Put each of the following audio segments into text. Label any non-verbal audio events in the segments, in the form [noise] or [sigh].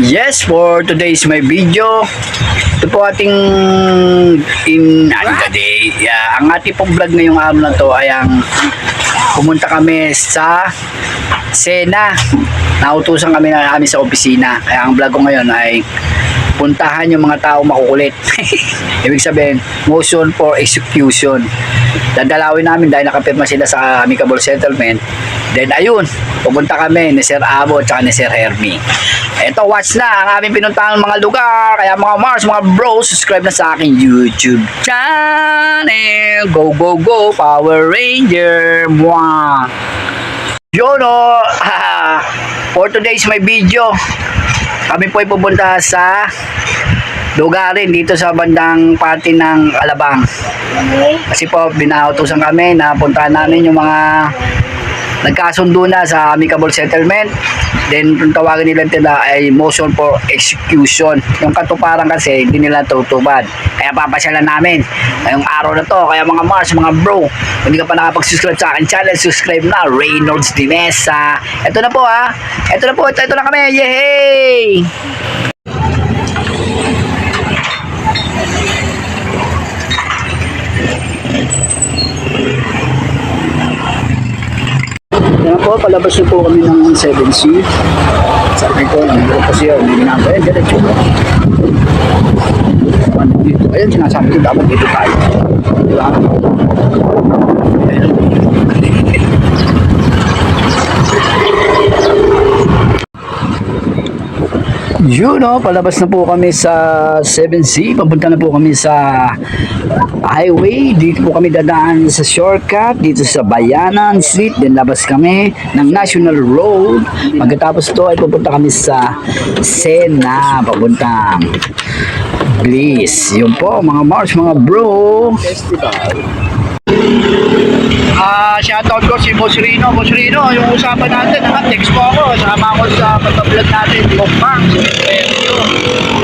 Yes, for today's my video. Ito po ating in ano the day. Yeah, ang ating pong vlog ngayong araw na to ay ang pumunta kami sa Sena. Nautusan kami na kami sa opisina. Kaya ang vlog ko ngayon ay puntahan yung mga tao makukulit. [laughs] Ibig sabihin, motion for execution. Dadalawin namin dahil nakapirma sila sa amicable settlement. Then ayun, pupunta kami ni Sir Abo at ni Sir Hermie. Ito, watch na ang aming pinuntahan mga lugar. Kaya mga Mars, mga bros, subscribe na sa aking YouTube channel. Go, go, go, Power Ranger. Mwah. Yun o, [laughs] for today's my video, kami po ay pupunta sa lugarin dito sa bandang party ng Alabang. Kasi po, binautosan kami na puntahan namin yung mga nagkasundo na sa amicable settlement. Then, yung tawagan nila nila ay motion for execution. Yung katuparan kasi, hindi nila tutupad. Kaya papasyalan namin ngayong araw na to. Kaya mga Mars, mga bro, hindi ka pa nakapag-subscribe sa akin channel, subscribe na. Reynolds Dimesa. Ito na po ha. Ito na po. Ito, ito na kami. Yehey! Po, palabas na po kami ng 7C. Sabi ko, nandito kasi yun, hindi na Ayan, diretso po. Ayun, sinasabi ko, dapat dito tayo. Di Yun o, palabas na po kami sa 7C. Papunta na po kami sa highway. Dito po kami dadaan sa shortcut. Dito sa Bayanan Street. Then labas kami ng National Road. Pagkatapos to ay pupunta kami sa Sena. Papuntang Bliss. Yun po mga Mars, mga bro. Ah, shoutout ko si Boss Rino. Boss Rino, yung usapan natin, ha? text mo ako. Sama ako sa pagbablog natin, Mukbang, sa Premyo.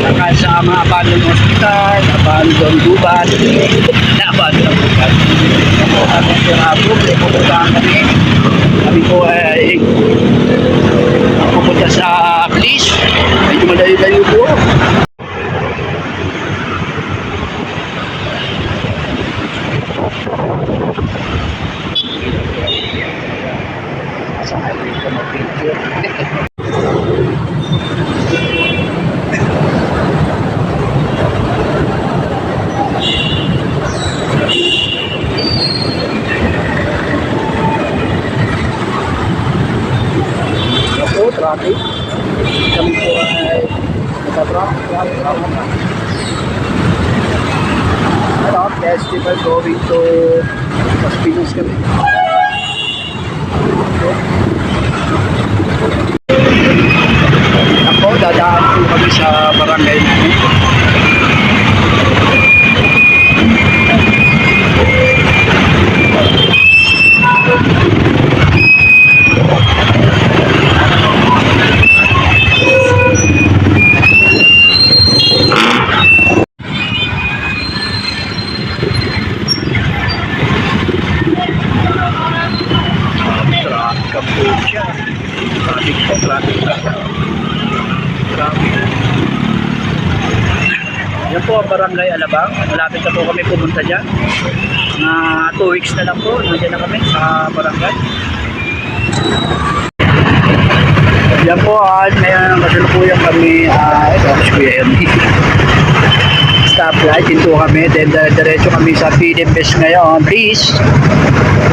Saka sa mga abandoned hospital, abandoned gubat, na [laughs] abandoned gubat. Ako, kami sa Rabo, pupuntahan kami. Kami po ay pupunta sa Bliss. Medyo malayo-layo po. Traffic. Kami po ay nakatraffic. Top festival going to Las Piñas kami. Ako, dadaan po kami sa barangay namin. Ang barangay Alabang. Malapit na po kami pumunta dyan. Na 2 weeks na lang po. Nandiyan na kami sa barangay. Yan po, ah, ngayon kasalukuyan kami, ah, ito, si Kuya Ernie. [laughs] Stoplight, dito kami, then uh, diretso kami sa Philip Best ngayon, please.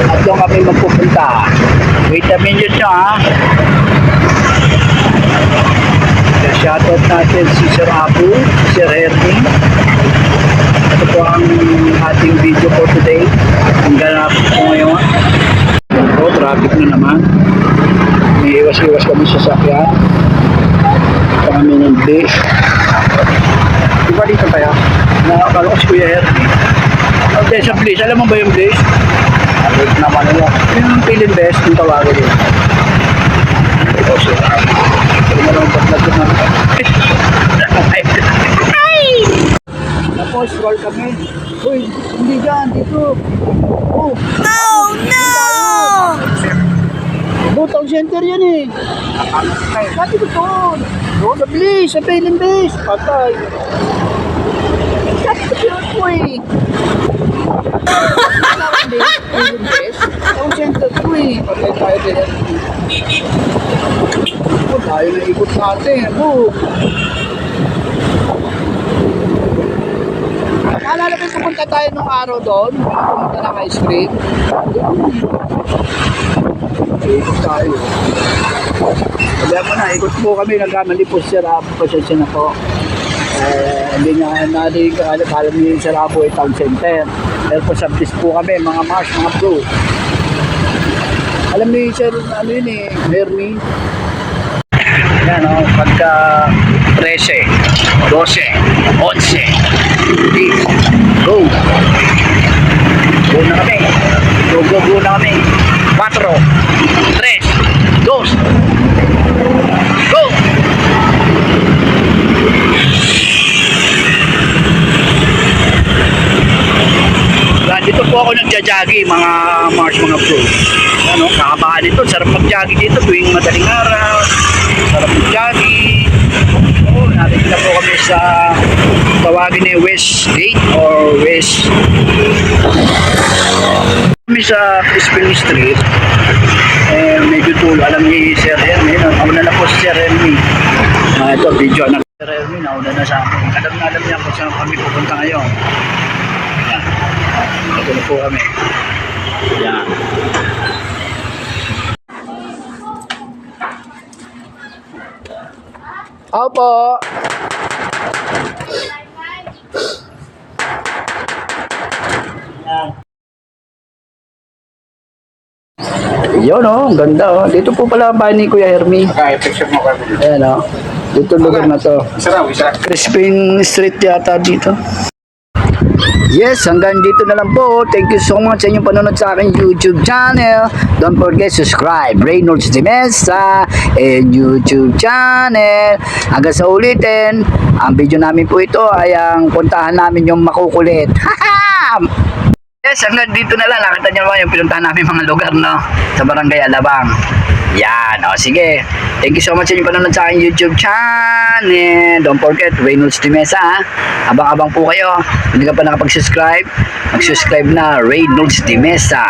At doon kami magpupunta. Wait a minute nyo ha. Shoutout natin si Sir Apu, Sir Hernie. Ito po ang ating video for today. Ang ganap po ngayon. Po, traffic na naman. May iwas-iwas kami sa sakyan. Ito kami ng base. Di ba dito tayo? Nakakala ko si Kuya Hernie. Okay, sa place. Alam mo ba yung place? Alam naman nila. Yung Philin Best, yung tawagan yun. Ito siya. Tapos, scroll kami. Uy, hindi dyan, dito. Oh, Oh no! Butang center yan eh. Sabi ko doon. Doon, sa bilis, sa Bailing Base. Patay. Sabi ko doon po eh. Bailing Base. Ang center ko eh. Patay tayo din. Ako, tayo na ikot natin. Ano? Naalala ko pupunta tayo nung araw doon. Pumunta ng ice cream. Ikot tayo. Sabi mo na, ikot po kami, nagkamali po si Rabo, pasensya na po. Eh, hindi nga natin alam, alam niyo yung Sarabo ay town center. Pero po sa bis po kami, mga Mars, mga Bro. Alam niyo yung sir, ano yun eh, Mermi. Yan o, pagka 13, 12, 11, 10, go! Go na kami. Go, go, go na kami. 4, 3, 2, Go! Dito po ako nagja-jogging mga Mars mga pro. Ano, kakabahan dito. Sarap mag-jogging dito tuwing madaling araw. Sarap mag-jogging. Oh, nakikita po kami sa tawagin ni West Gate or West kami sa Crispin Street eh, medyo tulo. Alam ni Sir Hermie nauna na po si Sir Hermie ah, ito video na. Sir Hermie nauna na sa amin. Alam na alam niya kung saan kami pupunta ngayon. Yan ito na po kami. Yan Opo. Yun oh, ang ganda oh. Dito po pala ang bahay ni Kuya picture mo kayo. Ayan oh. Dito lugar na to. Isa raw, isa. Crispin Street yata dito. Yes, hanggang dito na lang po. Thank you so much sa inyong panonood sa aking YouTube channel. Don't forget subscribe. Reynolds de Mesa and YouTube channel. Hanggang sa ulitin, ang video namin po ito ay ang puntahan namin yung makukulit. [laughs] Yes, hanggang dito na lang. Nakita niyo naman yung pinuntahan namin mga lugar, no? Sa Barangay Alabang. Yan, o sige. Thank you so much sa inyong panonood sa aking YouTube channel. Don't forget, Reynolds de Mesa, ha? Abang-abang po kayo. Hindi ka pa nakapag-subscribe, mag-subscribe na Reynolds de Mesa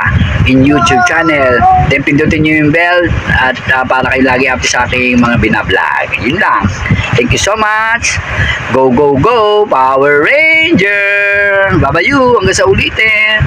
in YouTube channel. Then pindutin niyo yung bell at ah, para kayo lagi update sa aking mga binablog. Yun lang. Thank you so much. Go, go, go, Power Ranger! Babayu, hanggang sa ulitin.